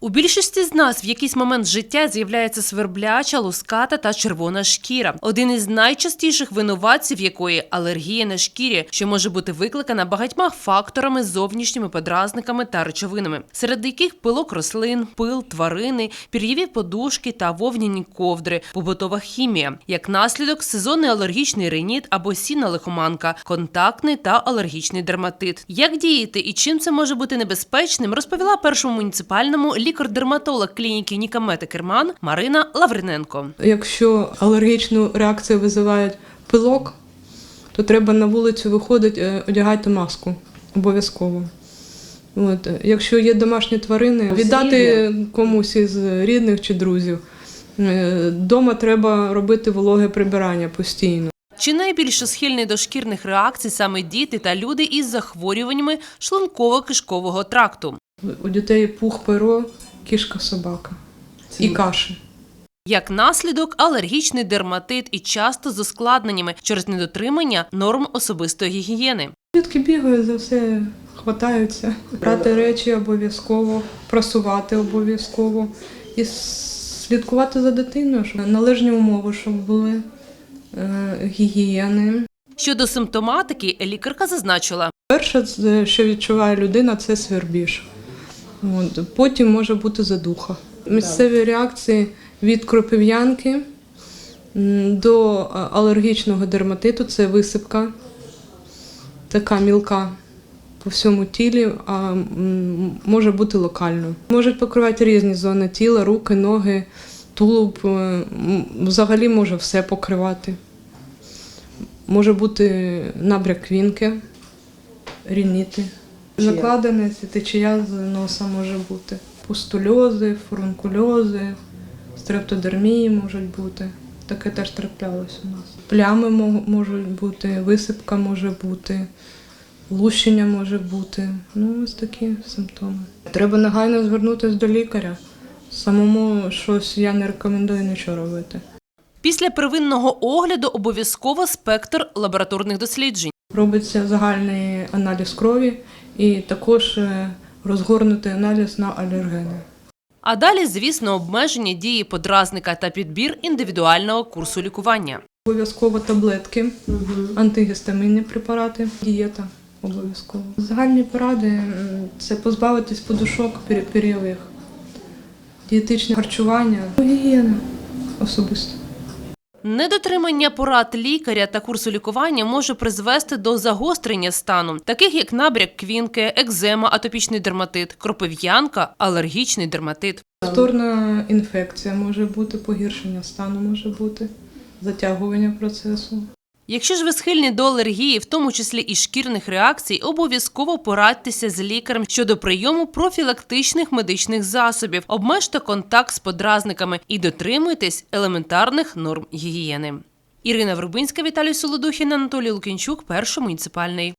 У більшості з нас в якийсь момент життя з'являється свербляча, луската та червона шкіра. Один із найчастіших винуватців якої алергія на шкірі, що може бути викликана багатьма факторами, зовнішніми подразниками та речовинами, серед яких пилок рослин, пил, тварини, пір'єві подушки та вовняні ковдри, побутова хімія. Як наслідок, сезонний алергічний риніт або сінна лихоманка, контактний та алергічний дерматит. Як діяти і чим це може бути небезпечним, розповіла першому муніципальному лікар-дерматолог клініки Нікамета Керман Марина Лавриненко. Якщо алергічну реакцію визивають пилок, то треба на вулицю виходити, е, одягати маску обов'язково. От. е, Якщо є домашні тварини, віддати комусь із рідних чи друзів. Е, Дома треба робити вологе прибирання постійно. Чи найбільше схильні до шкірних реакцій саме діти та люди із захворюваннями шлунково-кишкового тракту? У дітей пух перо, кішка собака і каші. Як наслідок, алергічний дерматит і часто з ускладненнями через недотримання норм особистої гігієни. Дітки бігають за все, хватаються. Брати речі обов'язково, прасувати обов'язково і слідкувати за дитиною, щоб належні умови, щоб були е, гігієни. Щодо симптоматики, лікарка зазначила, Перше, що відчуває людина, це свербіж. От. Потім може бути задуха. Місцеві реакції від кропив'янки до алергічного дерматиту це висипка, така мілка по всьому тілі, а може бути локально. Можуть покривати різні зони тіла, руки, ноги, тулуб. е, Взагалі може все покривати. Може бути набряк квінки, рініти. Закладеність, течія з носа може бути. Пустульози, фурункульози, стрептодермії можуть бути. Таке теж траплялось у нас. Плями можуть бути, висипка може бути, лущення може бути. Ну, ось такі симптоми. Треба негайно звернутися до лікаря. Самому щось я не рекомендую нічого робити. після первинного огляду обов'язково спектр лабораторних досліджень. Робиться загальний аналіз крові і також е, розгорнутий аналіз на алергени. А далі, звісно, обмеження дії подразника та підбір індивідуального курсу лікування. Обов'язково таблетки, антигістамінні препарати, дієта обов'язково. Загальні поради це позбавитись подушок пері- пір'євих, дієтичне харчування, гігієна особисто. Недотримання порад лікаря та курсу лікування може призвести до загострення стану, таких як набряк квінки, екзема, атопічний дерматит, кропив'янка, алергічний дерматит. Повторна інфекція може бути, погіршення стану може бути, затягування процесу. Якщо ж ви схильні до алергії, в тому числі і шкірних реакцій, обов'язково порадьтеся з лікарем щодо прийому профілактичних медичних засобів, обмежте контакт з подразниками і дотримуйтесь елементарних норм гігієни. Ірина Врубинська, Віталій Солодухін, Анатолій Лукінчук, перший муніципальний.